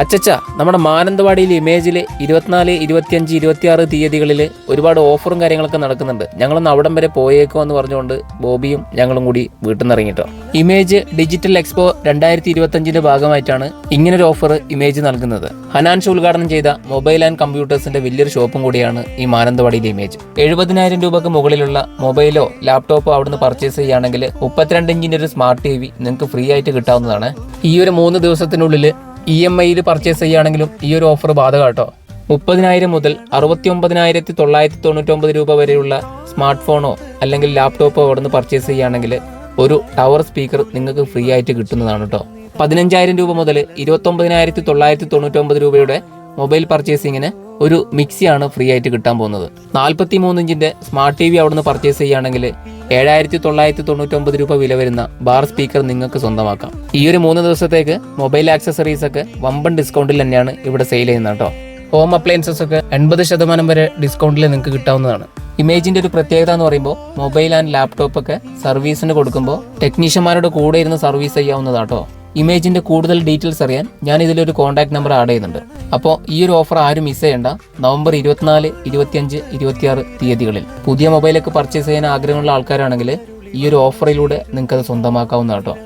അച്ചച്ച നമ്മുടെ മാനന്തവാടിയിലെ ഇമേജിൽ ഇരുപത്തിനാല് ഇരുപത്തിയഞ്ച് ഇരുപത്തിയാറ് തീയതികളിൽ ഒരുപാട് ഓഫറും കാര്യങ്ങളൊക്കെ നടക്കുന്നുണ്ട്. ഞങ്ങളൊന്ന് അവിടം വരെ പോയേക്കോ എന്ന് പറഞ്ഞുകൊണ്ട് ബോബിയും ഞങ്ങളും കൂടി വീട്ടിൽ നിന്ന് ഇറങ്ങിട്ടോ ഇമേജ് ഡിജിറ്റൽ എക്സ്പോ രണ്ടായിരത്തി ഇരുപത്തഞ്ചിന്റെ ഭാഗമായിട്ടാണ് ഇങ്ങനൊരു ഓഫർ ഇമേജ് നൽകുന്നത്. ഹനാൻഷ് ഉദ്ഘാടനം ചെയ്ത മൊബൈൽ ആൻഡ് കമ്പ്യൂട്ടേഴ്സിന്റെ വലിയൊരു ഷോപ്പും കൂടിയാണ് ഈ മാനന്തവാടിയിലെ ഇമേജ്. എഴുപതിനായിരം രൂപക്ക് മുകളിലുള്ള മൊബൈലോ ലാപ്ടോപ്പോ അവിടുന്ന് പർച്ചേസ് ചെയ്യുകയാണെങ്കിൽ മുപ്പത്തിരണ്ട് ഇഞ്ചിന്റെ ഒരു സ്മാർട്ട് ടി വി നിങ്ങൾക്ക് ഫ്രീ ആയിട്ട് കിട്ടാവുന്നതാണ്. ഈ ഒരു മൂന്ന് ദിവസത്തിനുള്ളിൽ ഇ എം ഐയിൽ പർച്ചേസ് ചെയ്യുകയാണെങ്കിലും ഈ ഒരു ഓഫർ ബാധക കേട്ടോ മുപ്പതിനായിരം മുതൽ അറുപത്തി ഒമ്പതിനായിരത്തി തൊള്ളായിരത്തി തൊണ്ണൂറ്റൊമ്പത് രൂപ വരെയുള്ള സ്മാർട്ട് ഫോണോ അല്ലെങ്കിൽ ലാപ്ടോപ്പോ അവിടുന്ന് പർച്ചേസ് ചെയ്യുകയാണെങ്കിൽ ഒരു ടവർ സ്പീക്കർ നിങ്ങൾക്ക് ഫ്രീ ആയിട്ട് കിട്ടുന്നതാണ് കേട്ടോ പതിനഞ്ചായിരം രൂപ മുതൽ ഇരുപത്തൊമ്പതിനായിരത്തി തൊള്ളായിരത്തി തൊണ്ണൂറ്റൊമ്പത് രൂപയുടെ മൊബൈൽ പർച്ചേസിങ്ങിന് ഒരു മിക്സിയാണ് ഫ്രീ ആയിട്ട് കിട്ടാൻ പോകുന്നത്. നാൽപ്പത്തി മൂന്ന് ഇഞ്ചിന്റെ സ്മാർട്ട് ടി വി അവിടുന്ന് പർച്ചേസ് ചെയ്യുകയാണെങ്കിൽ ഏഴായിരത്തി തൊള്ളായിരത്തി തൊണ്ണൂറ്റൊമ്പത് രൂപ വില വരുന്ന ബാർ സ്പീക്കർ നിങ്ങൾക്ക് സ്വന്തമാക്കാം. ഈ ഒരു മൂന്ന് ദിവസത്തേക്ക് മൊബൈൽ ആക്സസറീസ് ഒക്കെ വമ്പൻ ഡിസ്കൗണ്ടിൽ തന്നെയാണ് ഇവിടെ സെയിൽ ചെയ്യുന്നത് കേട്ടോ. ഹോം അപ്ലയൻസസ് ഒക്കെ എൺപത് ശതമാനം വരെ ഡിസ്കൗണ്ടിൽ നിങ്ങൾക്ക് കിട്ടാവുന്നതാണ്. ഇമേജിന്റെ ഒരു പ്രത്യേകത എന്ന് പറയുമ്പോൾ മൊബൈൽ ആൻഡ് ലാപ്ടോപ്പ് ഒക്കെ സർവീസിന് കൊടുക്കുമ്പോൾ ടെക്നീഷ്യന്മാരുടെ കൂടെ ഇരുന്ന് സർവീസ് ചെയ്യാവുന്നതാട്ടോ ഇമേജിന്റെ കൂടുതൽ ഡീറ്റെയിൽസ് അറിയാൻ ഞാൻ ഇതിലൊരു കോൺടാക്ട് നമ്പർ ആഡ് ചെയ്യുന്നുണ്ട്. അപ്പോൾ ഈ ഒരു ഓഫർ ആരും മിസ് ചെയ്യേണ്ട. നവംബർ ഇരുപത്തിനാല് ഇരുപത്തിയഞ്ച് ഇരുപത്തിയാറ് തീയതികളിൽ. പുതിയ മൊബൈലൊക്കെ പർച്ചേസ് ചെയ്യാൻ ആഗ്രഹമുള്ള ആൾക്കാരാണെങ്കിൽ ഈ ഒരു ഓഫറിലൂടെ നിങ്ങൾക്കത് അത് സ്വന്തമാക്കാവുന്നതാണ് കേട്ടോ.